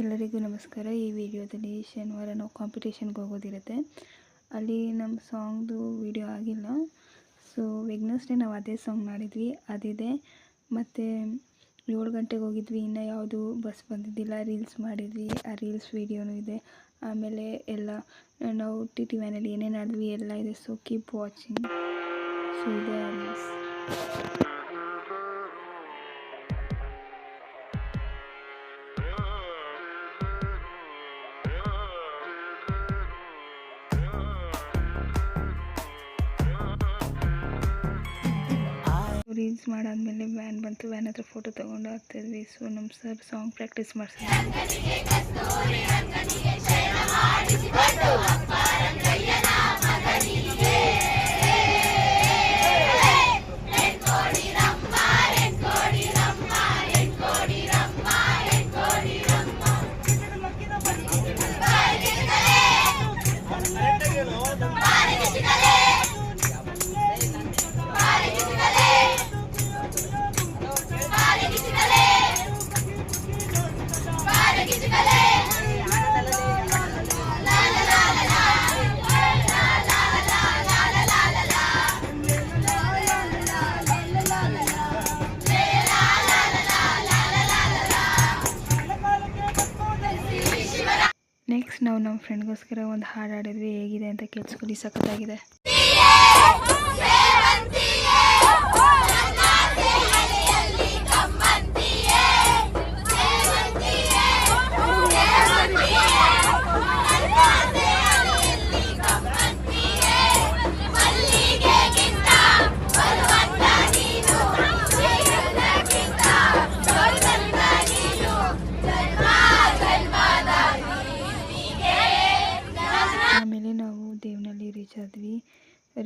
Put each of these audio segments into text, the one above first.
ಎಲ್ಲರಿಗೂ ನಮಸ್ಕಾರ. ಈ ವಿಡಿಯೋದಲ್ಲಿ ಶನಿವಾರ ನಾವು ಕಾಂಪಿಟೇಷನ್ಗೆ ಹೋಗೋದಿರುತ್ತೆ. ಅಲ್ಲಿ ನಮ್ಮ ಸಾಂಗ್ದು ವಿಡಿಯೋ ಆಗಿಲ್ಲ. ಸೊ ವೆಗ್ನಸ್ಡೇ ನಾವು ಅದೇ ಸಾಂಗ್ ಮಾಡಿದ್ವಿ ಅದಿದೆ. ಮತ್ತು ಏಳು ಗಂಟೆಗೆ ಹೋಗಿದ್ವಿ. ಇನ್ನೂ ಯಾವುದು ಬಸ್ ಬಂದಿದ್ದಿಲ್ಲ. ರೀಲ್ಸ್ ಮಾಡಿದ್ವಿ. ಆ ರೀಲ್ಸ್ ವಿಡಿಯೋನೂ ಇದೆ. ಆಮೇಲೆ ಎಲ್ಲ ನಾವು ಟಿ ಟಿ ವ್ಯಾನಲ್ಲಿ ಏನೇನು ಆಡಿದ್ವಿ ಎಲ್ಲ ಇದೆ. ಸೊ ಕೀಪ್ ವಾಚಿಂಗ್ ಸೊ ಇದೆ ರೀಲ್ಸ್ ಮಾಡಾದ್ಮೇಲೆ ವ್ಯಾನ್ ಬಂತು ವ್ಯಾನ್ ಹತ್ರ ಫೋಟೋ ತೊಗೊಂಡು ಹಾಕ್ತಿದ್ವಿ. ಸೊ ನಮ್ಮ ಸರ್ ಸಾಂಗ್ ಪ್ರಾಕ್ಟೀಸ್ ಮಾಡ್ಸಿದ್ವಿ ನಾವು ನಮ್ಮ ಫ್ರೆಂಡ್ಗೋಸ್ಕರ ಒಂದು ಹಾಡು ಹಾಡಿದ್ವಿ ಹೇಗಿದೆ ಅಂತ ಕೇಳಿಸ್ಕೊಳ್ಳಿ ಸಖತ್ತಾಗಿದೆ.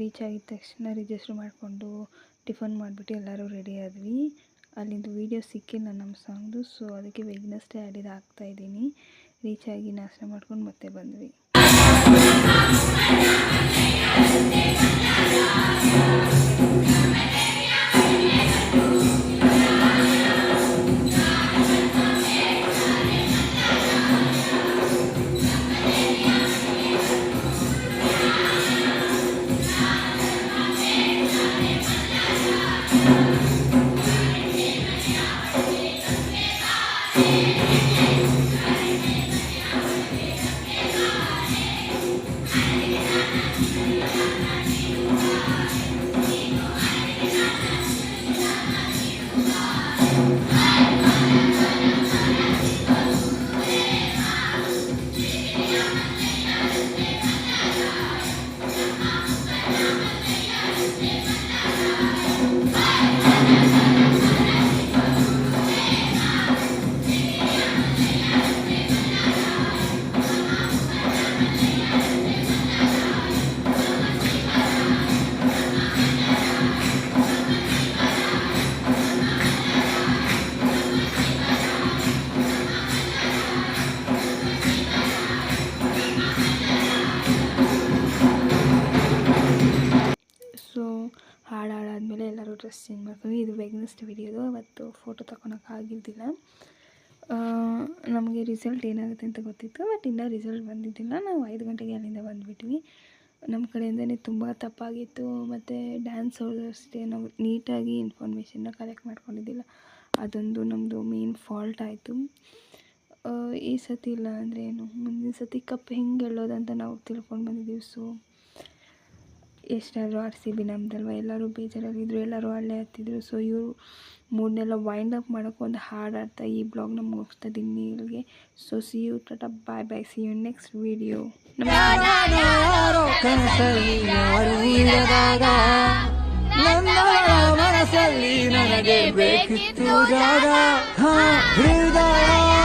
ರೀಚ್ ಆಗಿದ ತಕ್ಷಣ ರಿಜಿಸ್ಟ್ರ್ ಮಾಡಿಕೊಂಡು ಟಿಫನ್ ಮಾಡಿಬಿಟ್ಟು ಎಲ್ಲರೂ ರೆಡಿ ಆದ್ವಿ. ಅಲ್ಲಿಂದು ವೀಡಿಯೋ ಸಿಕ್ಕಿಲ್ಲ ನಮ್ಮ ಸಾಂಗ್ದು ಸೊ ಅದಕ್ಕೆ ವೆಗ್ನಸ್ಡೇ ಆಡಿದ ಹಾಕ್ತಾ ಇದ್ದೀನಿ. ರೀಚ್ ಆಗಿ ನಾಷ್ಟ ಮಾಡ್ಕೊಂಡು ಮತ್ತೆ ಬಂದ್ವಿ. ಸೊ ಡ್ರೆಸ್ ಚೇಂಜ್ ಮಾಡ್ಕೊಂಡ್ವಿ ಇದು ವೆಗ್ನೆಸ್ಟ್ ವಿಡಿಯೋದು ಅವತ್ತು ಫೋಟೋ ತಗೊಳಕ್ಕಾಗಿದ್ದಿಲ್ಲ ನಮಗೆ ರಿಸಲ್ಟ್ ಏನಾಗುತ್ತೆ ಅಂತ ಗೊತ್ತಿತ್ತು ಬಟ್ ಇನ್ನೂ ರಿಸಲ್ಟ್ ಬಂದಿದ್ದಿಲ್ಲ. ನಾವು ಐದು ಗಂಟೆಗೆ ಅಲ್ಲಿಂದ ಬಂದುಬಿಟ್ವಿ. ನಮ್ಮ ಕಡೆಯಿಂದನೇ ತುಂಬ ತಪ್ಪಾಗಿತ್ತು, ಮತ್ತು ಡ್ಯಾನ್ಸ್ ಅವ್ರದ್ದು ಅಷ್ಟೇ ನಾವು ನೀಟಾಗಿ ಇನ್ಫಾರ್ಮೇಷನ್ನ ಕಲೆಕ್ಟ್ ಮಾಡ್ಕೊಂಡಿದ್ದಿಲ್ಲ. ಅದೊಂದು ನಮ್ಮದು ಮೇನ್ ಫಾಲ್ಟ್ ಆಯಿತು. ಈ ಸತಿ ಇಲ್ಲ ಅಂದರೆ ಏನು? ಮುಂದಿನ ಸತಿ ಕಪ್ ಹೆಂಗೆ ಗೆಲ್ಲೋದಂತ ನಾವು ತಿಳ್ಕೊಂಡು ಬಂದಿದ್ದೀವಿ ಸೊ ಎಷ್ಟಾದರೂ ಆರ್ ಸಿ ಬಿ ನಮ್ಮದಲ್ವ ಎಲ್ಲರೂ ಬೇಜಾರಾಗಿದ್ದರು ಎಲ್ಲರೂ ಅಲ್ಲೇ ಹತ್ತಿದ್ರು. ಸೊ ಇವರು ಮೂಡ್ನೆಲ್ಲ ವೈಂಡ್ ಅಪ್ ಮಾಡೋಕ್ಕೆ ಒಂದು ಹಾಡು ಆಡ್ತಾ ಈ ಬ್ಲಾಗ್ನ ಮುಗಿಸ್ತಾ ಇದ್ದೀನಿ ಇಲ್ಲಿಗೆ so see you Tata bye bye see you next video ಮನಸ್ಸಲ್ಲಿ ನನಗೆ ಬೇಕಿತ್ತು ಜಾಗ ಹಾ, ಹೃದಯ.